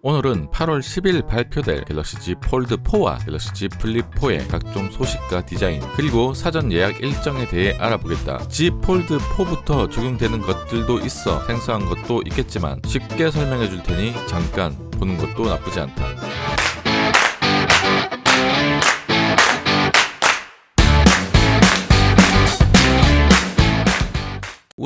오늘은 8월 10일 발표될 갤럭시 Z 폴드 4와 갤럭시 Z 플립 4의 각종 소식과 디자인 그리고 사전 예약 일정에 대해 알아보겠다. Z 폴드 4부터 적용되는 것들도 있어 생소한 것도 있겠지만 쉽게 설명해 줄 테니 잠깐 보는 것도 나쁘지 않다.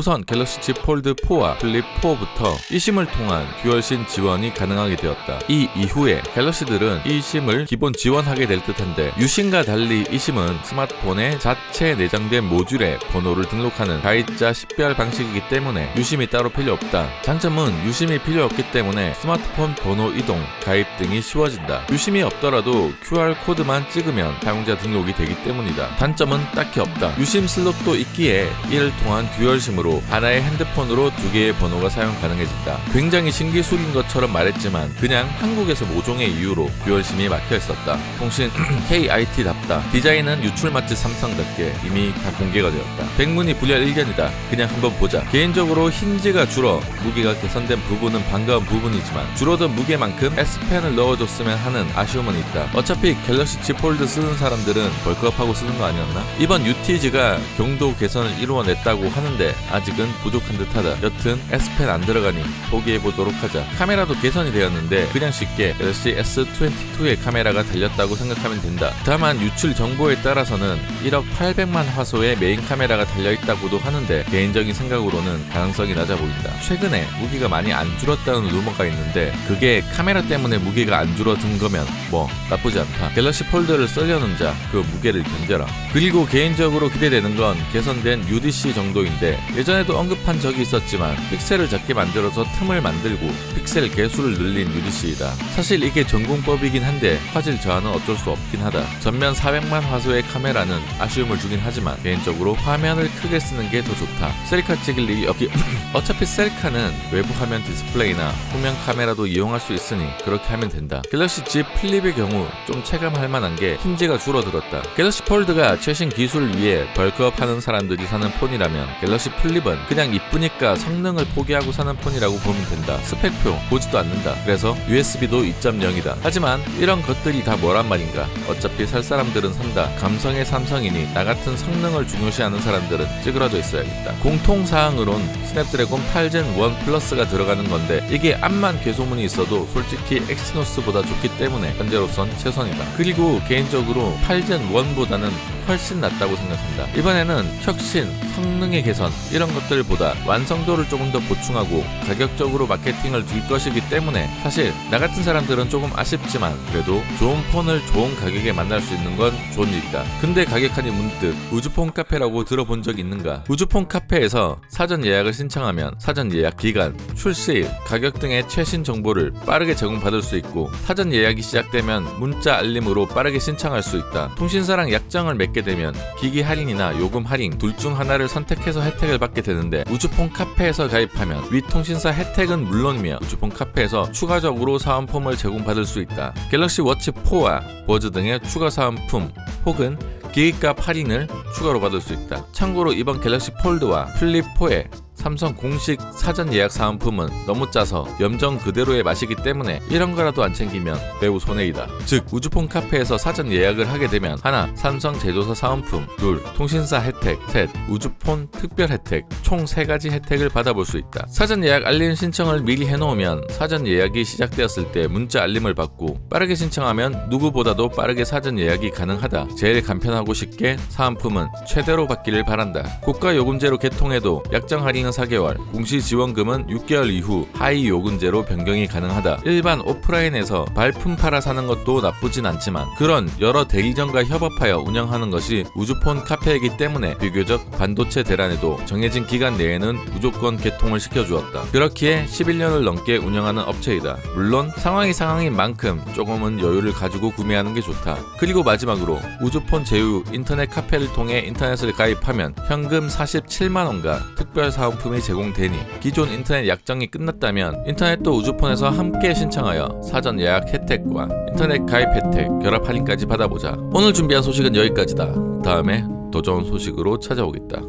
우선 갤럭시 Z 폴드 4와 플립 4부터 eSIM을 통한 듀얼신 지원이 가능하게 되었다. 이 이후에 갤럭시들은 eSIM을 기본 지원하게 될 듯한데 유심과 달리 eSIM은 스마트폰에 자체 내장된 모듈에 번호를 등록하는 가입자 식별 방식이기 때문에 유심이 따로 필요 없다. 장점은 유심이 필요 없기 때문에 스마트폰 번호 이동, 가입 등이 쉬워진다. 유심이 없더라도 QR 코드만 찍으면 사용자 등록이 되기 때문이다. 단점은 딱히 없다. 유심 슬롯도 있기에 이를 통한 듀얼심으로 하나의 핸드폰으로 두 개의 번호가 사용 가능해진다. 굉장히 신기술인 것처럼 말했지만 그냥 한국에서 모종의 이유로 듀얼심이 막혀 있었다. 통신 KIT답다. 디자인은 유출 맛집 삼성답게 이미 다 공개가 되었다. 백문이 불여 일견이다. 그냥 한번 보자. 개인적으로 힌지가 줄어 무게가 개선된 부분은 반가운 부분이지만 줄어든 무게만큼 S펜을 넣어줬으면 하는 아쉬움은 있다. 어차피 갤럭시 Z 폴드 쓰는 사람들은 벌크업하고 쓰는 거 아니었나? 이번 UTG가 경도 개선을 이루어냈다고 하는데 아직 은 부족한 듯하다. 여튼 S펜 안 들어가니 포기해보도록 하자. 카메라도 개선이 되었는데 그냥 쉽게 갤럭시 S22의 카메라가 달렸다고 생각하면 된다. 다만 유출 정보에 따라서는 1억 800만 화소의 메인 카메라가 달려있다고도 하는데 개인적인 생각으로는 가능성이 낮아 보인다. 최근에 무게가 많이 안 줄었다는 루머가 있는데 그게 카메라 때문에 무게가 안 줄어든 거면 뭐 나쁘지 않다. 갤럭시 폴드를 쓰려는 자 그 무게를 견뎌라. 그리고 개인적으로 기대되는 건 개선된 UDC 정도인데 예전에도 언급한 적이 있었지만 픽셀을 작게 만들어서 틈을 만들고 픽셀 개수를 늘린 UDC이다. 사실 이게 전공법이긴 한데 화질 저하는 어쩔 수 없긴 하다. 전면 400만 화소의 카메라는 아쉬움을 주긴 하지만 개인적으로 화면을 크게 쓰는 게 더 좋다. 셀카 찍을 일이 없기 어차피 셀카는 외부 화면 디스플레이나 후면 카메라도 이용할 수 있으니 그렇게 하면 된다. 갤럭시 Z 플립의 경우 좀 체감할 만한 게 힌지가 줄어들었다. 갤럭시 폴드가 최신 기술을 위해 벌크업하는 사람들이 사는 폰이라면 갤럭시 플립 은 그냥 이쁘니까 성능을 포기하고 사는 폰이라고 보면 된다. 스펙표 보지도 않는다. 그래서 USB도 2.0이다. 하지만 이런 것들이 다 뭐란 말인가? 어차피 살 사람들은 산다. 감성의 삼성이니 나 같은 성능을 중요시하는 사람들은 찌그러져 있어야겠다. 공통 사항으론 스냅드래곤 8젠 1 플러스가 들어가는 건데 이게 암만 개소문이 있어도 솔직히 엑시노스보다 좋기 때문에 현재로선 최선이다. 그리고 개인적으로 8젠 1보다는 훨씬 낫다고 생각한다. 이번에는 혁신, 성능의 개선 이런 것들보다 완성도를 조금 더 보충하고 가격적으로 마케팅을 줄 것이기 때문에 사실 나 같은 사람들은 조금 아쉽지만 그래도 좋은 폰을 좋은 가격에 만날 수 있는 건 좋은 일이다. 근데 가격하니 문득 우주폰 카페라고 들어본 적 있는가? 우주폰 카페에서 사전 예약을 신청하면 사전 예약 기간, 출시일, 가격 등의 최신 정보를 빠르게 제공받을 수 있고 사전 예약이 시작되면 문자 알림으로 빠르게 신청할 수 있다. 통신사랑 약정을 맺게 되면 기기 할인이나 요금 할인 둘 중 하나를 선택해서 혜택을 받게 되는데 우주폰 카페에서 가입하면 위 통신사 혜택은 물론이며 우주폰 카페에서 추가적으로 사은품을 제공받을 수 있다. 갤럭시 워치 4와 버즈 등의 추가 사은품 혹은 기기값 할인을 추가로 받을 수 있다. 참고로 이번 갤럭시 폴드와 플립 4에 삼성 공식 사전 예약 사은품은 너무 짜서 염정 그대로의 맛이기 때문에 이런 거라도 안 챙기면 매우 손해이다. 즉 우주폰 카페에서 사전 예약을 하게 되면 하나 삼성 제조사 사은품, 둘 통신사 혜택, 셋 우주폰 특별 혜택 총 세 가지 혜택을 받아볼 수 있다. 사전 예약 알림 신청을 미리 해놓으면 사전 예약이 시작되었을 때 문자 알림을 받고 빠르게 신청하면 누구보다도 빠르게 사전 예약이 가능하다. 제일 간편하고 쉽게 사은품은 최대로 받기를 바란다. 고가 요금제로 개통해도 약정 할인은 4개월, 공시 지원금은 6개월 이후 하위 요금제로 변경이 가능하다. 일반 오프라인에서 발품 팔아 사는 것도 나쁘진 않지만 그런 여러 대리점과 협업하여 운영하는 것이 우주폰 카페이기 때문에 비교적 반도체 대란에도 정해진 기간 내에는 무조건 개통을 시켜주었다. 그렇기에 11년을 넘게 운영하는 업체이다. 물론 상황이 상황인 만큼 조금은 여유를 가지고 구매하는 게 좋다. 그리고 마지막으로 우주폰 제휴 인터넷 카페를 통해 인터넷을 가입하면 현금 47만 원과 특별 사은 품이 제공되니 기존 인터넷 약정이 끝났다면 인터넷도 우주폰에서 함께 신청하여 사전 예약 혜택과 인터넷 가입 혜택 결합 할인까지 받아보자. 오늘 준비한 소식은 여기까지다. 다음에 더 좋은 소식으로 찾아오겠다.